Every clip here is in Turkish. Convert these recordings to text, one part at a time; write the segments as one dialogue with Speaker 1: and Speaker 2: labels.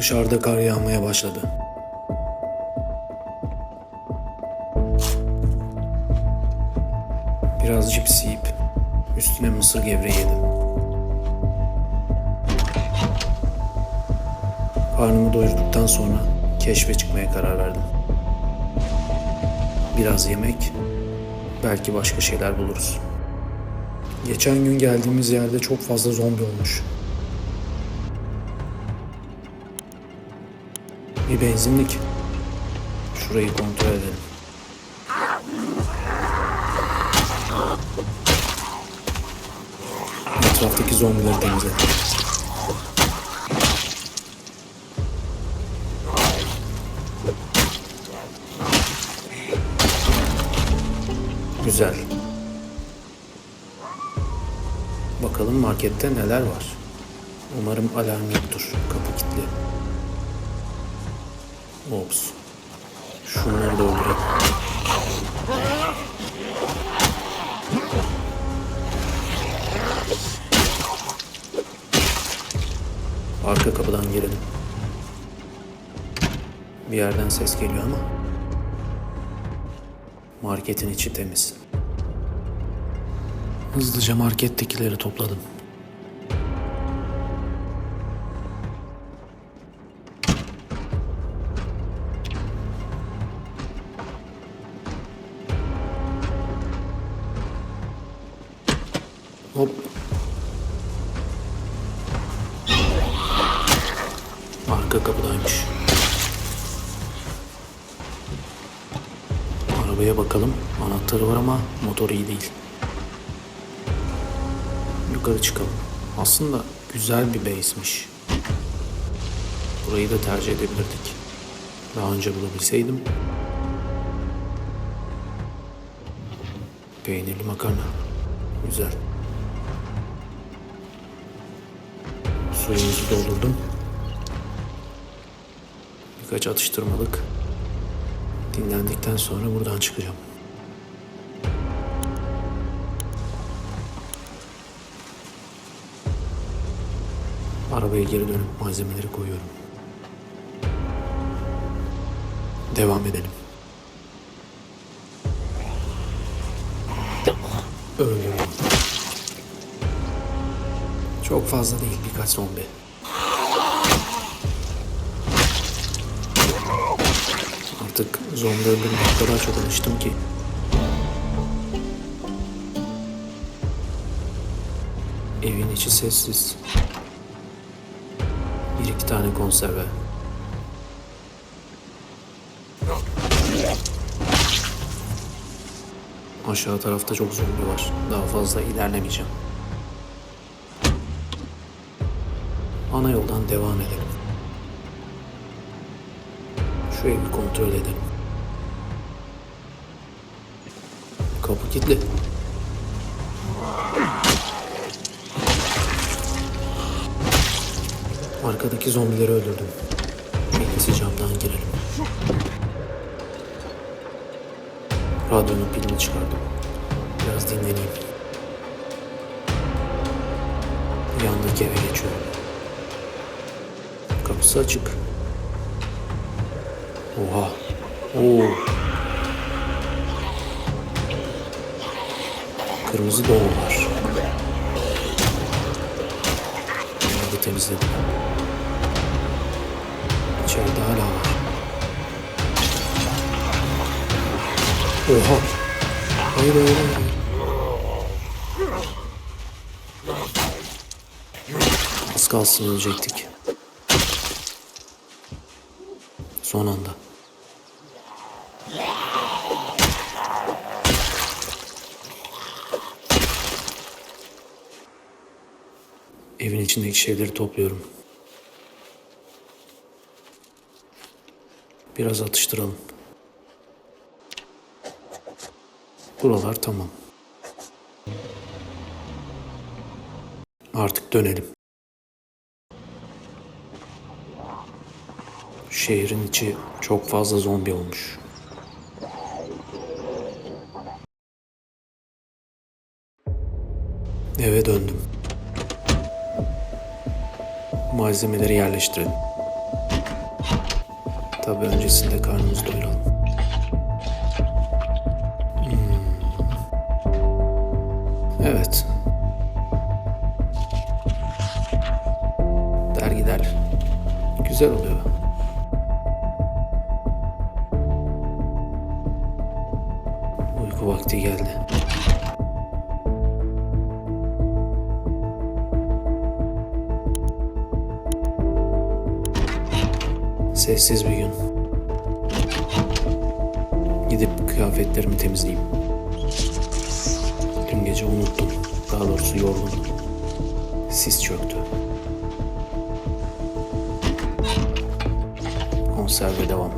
Speaker 1: Dışarıda kar yağmaya başladı. Biraz cips yiyip üstüne mısır gevreği yedim. Karnımı doyurduktan sonra keşfe çıkmaya karar verdim. Biraz yemek, belki başka şeyler buluruz. Geçen gün geldiğimiz yerde çok fazla zombi olmuş. Bir benzinlik. Şurayı kontrol edelim. Etraftaki zombileri temizledim. Güzel. Bakalım markette neler var. Umarım alarm yoktur. Kapı kilitli. Ops. Şunları da öldürelim. Arka kapıdan girelim. Bir yerden ses geliyor ama marketin içi temiz. Hızlıca markettekileri topladım. Arabaya bakalım. Anahtarı var ama motor iyi değil. Yukarı çıkalım. Aslında güzel bir base'miş. Burayı da tercih edebilirdik. Daha önce bulabilseydim. Peynirli makarna. Güzel. Suyumuzu doldurdum. Birkaç atıştırmalık. Dinlendikten sonra buradan çıkacağım. Arabaya geri dönüp malzemeleri koyuyorum. Devam edelim. Öldüm. Çok fazla değil birkaç zombi. Artık zombi öldürmeye o kadar çok alıştım ki. Evin içi sessiz. Bir iki tane konserve. Aşağı tarafta çok zombi var. Daha fazla ilerlemeyeceğim. Ana yoldan devam edelim. Şu evi kontrol edelim. Kapı kilitli. Arkadaki zombileri öldürdüm. En camdan girelim. Radyonun pilini çıkardım. Biraz dinleneyim. Yandaki eve geçiyorum. Kapısı açık. Oha. Oo. Kırmızı doğu var. Bunları da temizledim. İçeride hala var. Oha. Hayır hayır hayır. Az kalsın ölecektik. Son anda. Evin içindeki şeyleri topluyorum. Biraz atıştıralım. Buralar tamam. Artık dönelim. Şehrin içi çok fazla zombi olmuş. Eve döndüm. Malzemeleri yerleştirelim. Tabii öncesinde karnımızı doyuralım. Hmm. Evet. Dergiler. Güzel oluyor. Sessiz bir gün. Gidip kıyafetlerimi temizleyeyim. Dün gece unuttum. Daha doğrusu yorgundum. Sis çöktü. Konserve devam.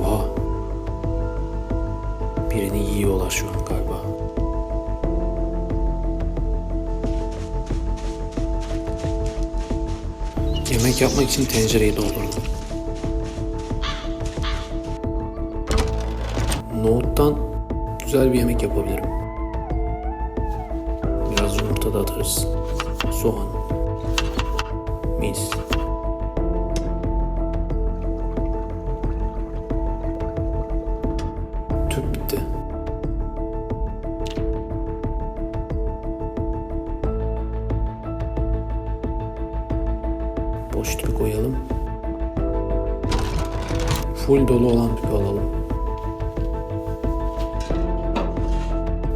Speaker 1: Oha. Birini yiyorlar şu an galiba. Yemek yapmak için tencereyi doldurdum. Nohuttan güzel bir yemek yapabilirim. Biraz yumurta da atarız. Soğan. Mis. Full dolu olan tüpü alalım.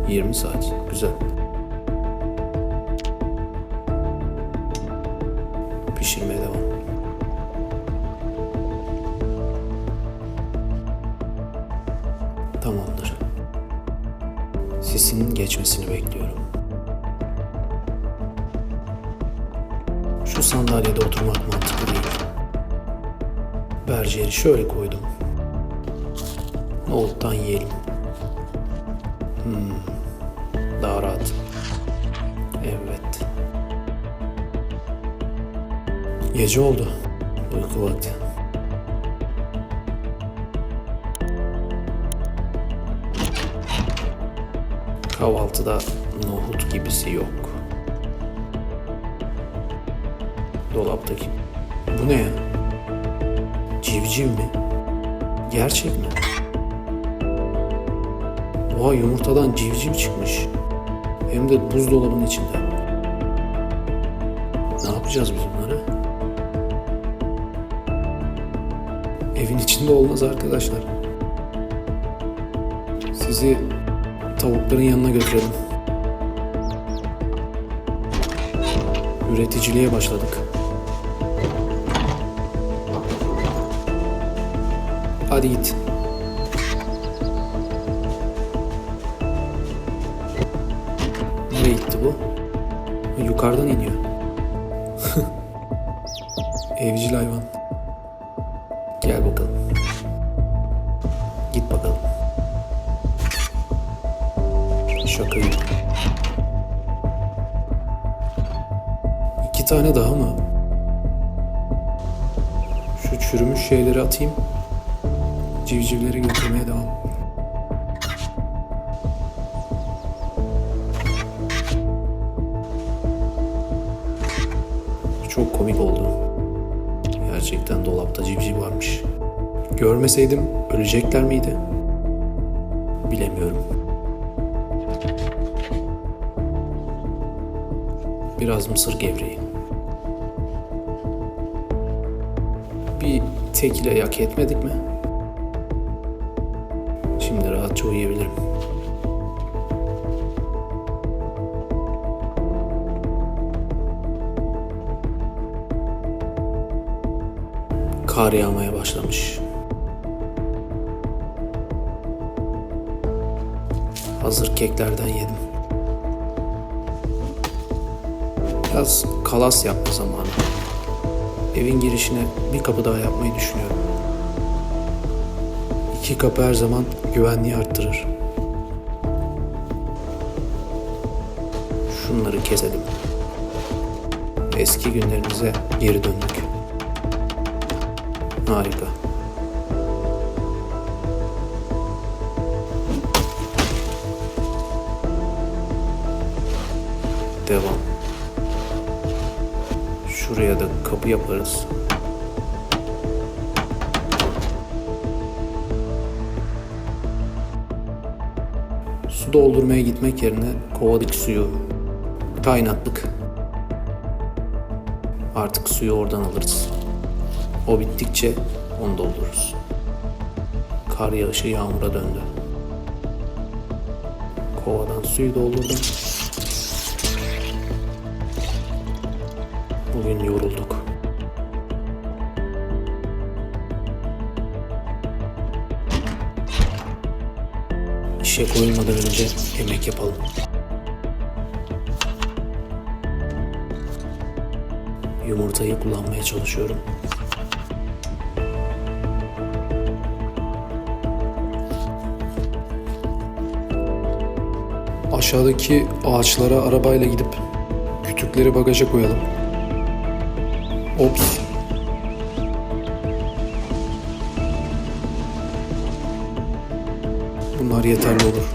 Speaker 1: 20 saat. Güzel. Pişirmeye devam. Tamamdır. Sisin geçmesini bekliyorum. Şu sandalyede oturmak mantıklı değil. Berjeri şöyle koydum. Nohuttan yiyelim. Hmm, daha rahat. Evet. Gece oldu. Uyku vakti. Kahvaltıda nohut gibisi yok. Dolaptaki. Bu ne ya? Civciv mi? Gerçek mi? Vay yumurtadan civciv çıkmış. Hem de buzdolabının içinde. Ne yapacağız biz bunları? Evin içinde olmaz arkadaşlar. Sizi tavukların yanına götürelim. Üreticiliğe başladık. Hadi git. Nereye gitti bu? Yukarıdan iniyor. Evcil hayvan. Gel bakalım. Git bakalım. Şaka gibi. İki tane daha mı? Şu çürümüş şeyleri atayım. Civcivleri götürmeye devam. Çok komik oldu. Gerçekten dolapta civciv varmış. Görmeseydim ölecekler miydi? Bilemiyorum. Biraz mısır gevreği. Bir tekile yak etmedik mi? Şimdi rahatça uyuyabilirim. Kar yağmaya başlamış. Hazır keklerden yedim. Biraz kalas yapma zamanı. Evin girişine bir kapı daha yapmayı düşünüyorum. İki kapı her zaman güvenliği arttırır. Şunları keselim. Eski günlerimize geri döndük. Harika. Devam. Şuraya da kapı yaparız. Doldurmaya gitmek yerine kovadaki suyu kaynattık. Artık suyu oradan alırız. O bittikçe onu doldururuz. Kar yağışı yağmura döndü. Kovadan suyu doldurdum. Bugün yorulduk. İşe koyulmadan önce yemek yapalım. Yumurtayı kullanmaya çalışıyorum. Aşağıdaki ağaçlara arabayla gidip kütükleri bagaja koyalım. Ops. Bunlar yeterli olur.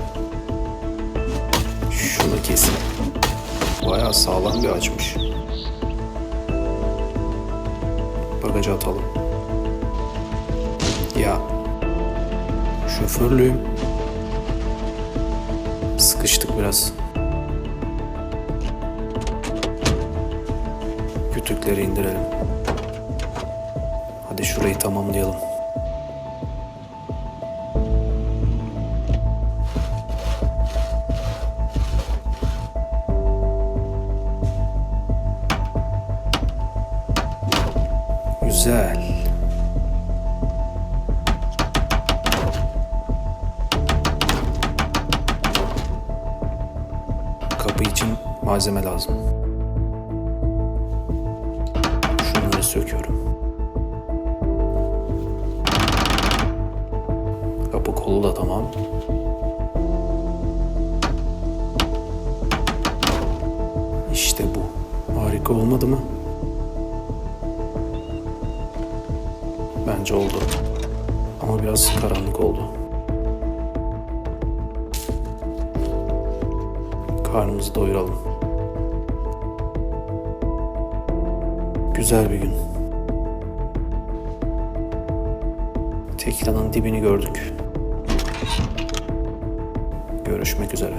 Speaker 1: Şunu kesin. Bayağı sağlam bir ağaçmış. Bagaja atalım. Ya. Şoförlüğüm. Sıkıştık biraz. Kütükleri indirelim. Hadi şurayı tamamlayalım. Kapı için malzeme lazım. Şunları söküyorum. Kapı kolu da tamam. İşte bu. Harika olmadı mı? Bence oldu. Ama biraz karanlık oldu. Karnımızı doyuralım. Güzel bir gün. Tekilanın dibini gördük. Görüşmek üzere.